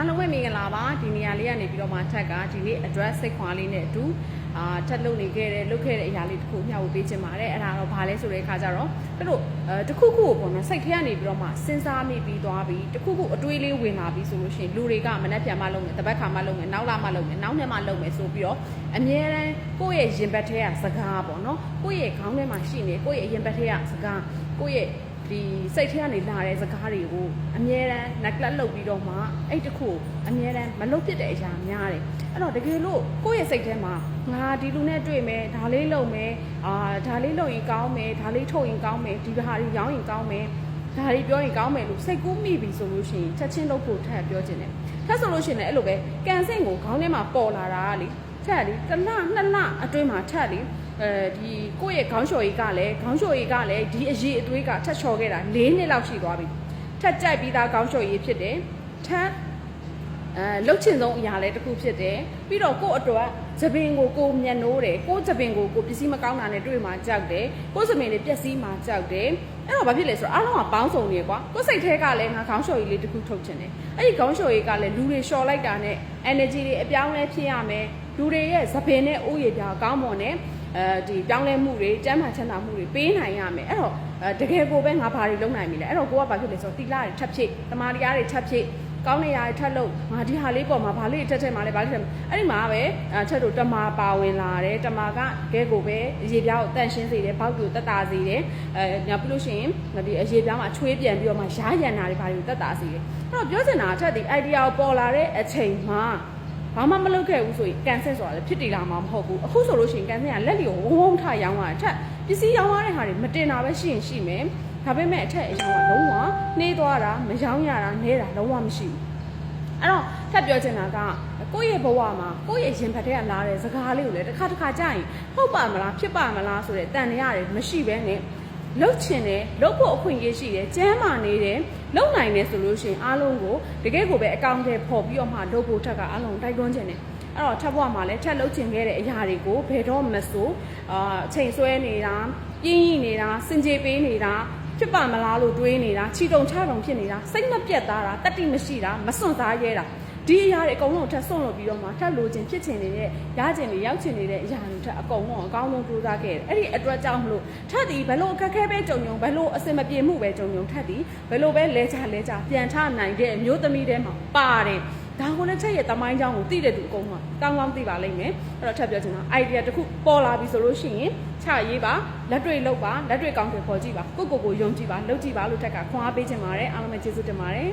အားလုံးပဲမင်္ဂလာပါဒီနေရာလေးကနေပြီးတော့မှထက်ကဒီနေ့ address စိတ်ခွာလေးနဲ့အတူအာထက်လုပ်နေခဲ့တဲ့လုပ်ခဲ့တဲ့အရာလေးတစ်ခုမျှဝေပေးခြင်းပါတယ်အဲ့ဒါတော့ဘာလဲဆိုတဲ့အခါကျတော့သူတို့အဲတစ်ခုခုကိုပေါ့နော်စိတ်ထဲကနေပြီးတော့မှစဉ်းစားမိပြီးသွားပြီးတစ်ခုခုအတွေးလေးဝင်လာပြီးဆိုလို့ရှိရင်လူတွေကမနှက်ပြန်မှလုပ်မယ်တပတ်ခါမှလုပ်မယ်နောက်လာမှလုပ်မယ်နောက်နေ့မှလုပ်မယ်ဆိုပြီးတော့အမြဲတမ်းကိုယ့်ရဲ့ရင်ဘတ်ထဲကစကားပေါ့နော်ကိုယ့်ရဲ့ခေါင်းထဲမှာရှိနေကိုယ့်ရဲ့ရင်ဘတ်ထဲကစကားကိုယ့်ရဲ့ ဒီစိတ်ထဲကနေလာတဲ့စကားတွေကိုအမြဲတမ်း neglect လုပ်ပြီးတော့မှအဲ့တခုကိုအမြဲတမ်းမလုပ်ဖြစ်တဲ့အရာများတယ်အဲ့တော့တကယ်လို့ကိုယ့်ရဲ့စိတ်ထဲမှာငါဒီလူနဲ့တွေ့မယ်ဒါလေးလုပ်မယ်အာဒါလေးလုပ်ရင်ကောင်းမယ်ဒါလေးထုတ်ရင်ကောင်းမယ်ဒီဘာတွေရောင်းရင်ကောင်းမယ်ဒါတွေပြောရင်ကောင်းမယ်လို့စိတ်ကူးမိပြီဆိုလို့ရှိရင်ချက်ချင်းလုပ်ဖို့ထပ်ပြောချင်တယ်ထပ်ဆိုလို့ရှိရင်လည်းအဲ့လိုပဲကန်ဆင့်ကိုခေါင်းထဲမှာပေါ်လာတာကလေ ထက်လေတစ်လနှစ်လအတွင်းမှာထက်လေအဲဒီကိုယ့်ရဲ့ခေါင်းလျှော်ကြီးကလည်းခေါင်းလျှော်ကြီးကလည်းဒီအရေးအသွေးကထက်လျှော်ခဲ့တာ၄နှစ်လောက်ရှိသွားပြီထက်ကြိုက်ပြီးသားခေါင်းလျှော်ကြီးဖြစ်တယ်ထက်အဲလှုပ်ချင်ဆုံးအရာလည်းတစ်ခုဖြစ်တယ်ပြီးတော့ကိုယ့်အတွက်သပင်ကိုကိုမျက်နှိုးတယ်ကိုယ့်သပင်ကိုကိုပစ္စည်းမကောင်းတာနဲ့တွေ့မှကြောက်တယ်ကိုယ့်သပင်လေးပျက်စီးမှကြောက်တယ်အဲ့တော့ဘာဖြစ်လဲဆိုတော့အားလုံးကပေါင်းစုံနေကွာကိုယ့်စိတ်ထဲကလည်းငါခေါင်းလျှော်ကြီးလေးတစ်ခုထုတ်ချင်တယ်အဲ့ဒီခေါင်းလျှော်ကြီးကလည်းလူတွေလျှော်လိုက်တာနဲ့ energy တွေအပြောင်းလဲဖြစ်ရမယ် လူတွေရဲ့သပင်နဲ့အိုးရည်ပြားကောင်းမွန်တဲ့အဲဒီပြောင်းလဲမှုတွေကျမ်းမာချမ်းသာမှုတွေပေးနိုင်ရမယ်အဲ့တော့အဲတကယ်ကိုပဲငါဘာတွေလုပ်နိုင်ပြီလဲအဲ့တော့ကိုကဘာဖြစ်လဲဆိုတော့တိလာတွေထပ်ဖြည့်တမာတရားတွေထပ်ဖြည့်ကောင်းနေရာတွေထပ်လို့ငါဒီဟာလေးပေါ်မှာဘာလေးတက်တက်မှာလဲဘာလေးတက်အဲ့ဒီမှာပဲအထက်တို့တမာပါဝင်လာတယ်တမာကကဲကိုပဲရေပြားကိုတန့်ရှင်းစေတယ်ဘောက်ကိုတက်တာစေတယ်အဲညပြလို့ရှိရင်ဒီအရေပြားမှာချွေးပြန်ပြီးတော့မှရားရံတာတွေဘာတွေကိုတက်တာစေတယ်အဲ့တော့ပြောချင်တာအထက်ဒီ idea ကိုပေါ်လာတဲ့အချိန်မှာ ဘာမှမလုပ်ခဲ့ဘူးဆိုရင်ကန်ဆယ်ဆိုတာလည်းဖြစ်တည်လာမှာမဟုတ်ဘူးအခုဆိုလို့ရှိရင်ကန်ဆယ်ကလက်လီကိုဝုန်းဝုန်းထရောင်းတာအထက်ပစ္စည်းရောင်းရတဲ့ဟာတွေမတင်တာပဲရှိရင်ရှိမယ်ဒါပေမဲ့အထက်အရောင်းကလုံးဝနှေးသွားတာမရောင်းရတာနဲတာလုံးဝမရှိဘူးအဲ့တော့ထပ်ပြောချင်တာကကိုယ့်ရဲ့ဘဝမှာကိုယ့်ရဲ့ရင်ဖတ်ထဲကလာတဲ့စကားလေးကိုလည်းတစ်ခါတစ်ခါကြာရင်ဟုတ်ပါမလားဖြစ်ပါမလားဆိုတဲ့တန်တရားတွေမရှိဘဲနဲ့ လှုပ်ချင်တယ်လှုပ်ဖို့အခွင့်အရေးရှိတယ်ကျမ်းမာနေတယ်လှုပ်နိုင်တယ်ဆိုလို့ရှိရင်အားလုံးကိုတကယ်ကိုပဲအကောင့်ထဲပေါ်ပြီးတော့မှလှုပ်ဖို့ထက်ကအားလုံးတိုက်တွန်းချင်တယ်အဲ့တော့ထပ်ဘဝမှာလည်းထပ်လှုပ်ချင်ခဲ့တဲ့အရာတွေကိုဘယ်တော့မဆိုအာအချိန်ဆွဲနေတာပြင်းရနေတာစင်ကြေပေးနေတာဖြစ်ပါမလားလို့တွေးနေတာခြိတုံချတုံဖြစ်နေတာစိတ်မပြတ်သားတာတတိမရှိတာမစွန့်စားရဲတာ ဒီအရာတွေအကုန်လုံးထပ်ဆုံးလို့ပြီးတော့မှထပ်လိုချင်ဖြစ်ချင်နေတဲ့ရချင်နေရောက်ချင်နေတဲ့အရာတွေထပ်အကုန်လုံးအကောင်းဆုံးကြိုးစားခဲ့တယ်အဲ့ဒီအတွက်ကြောင့်မလို့ထပ်ဒီဘလို့အခက်ခဲပဲကြုံကြုံဘလို့အစင်မပြေမှုပဲကြုံကြုံထပ်ဒီဘလို့ပဲလဲချလဲချပြန်ထနိုင်တဲ့မျိုးသမီးတဲမှာပါတယ်ဒါကိုလည်းချက်ရဲ့တမိုင်းကြောင်းကိုသိတဲ့သူအကုန်လုံးကောင်းကောင်းသိပါလိမ့်မယ်အဲ့တော့ထပ်ပြောချင်တာ idea တစ်ခုပေါ်လာပြီဆိုလို့ရှိရင်ချရေးပါလက်တွေ့လုပ်ပါလက်တွေ့ကောင်းတယ်ပေါ်ကြည့်ပါကိုကိုကိုယုံကြည်ပါလုပ်ကြည့်ပါလို့ထက်ကခွန်အားပေးချင်ပါတယ်အားလုံးပဲကျေးဇူးတင်ပါတယ်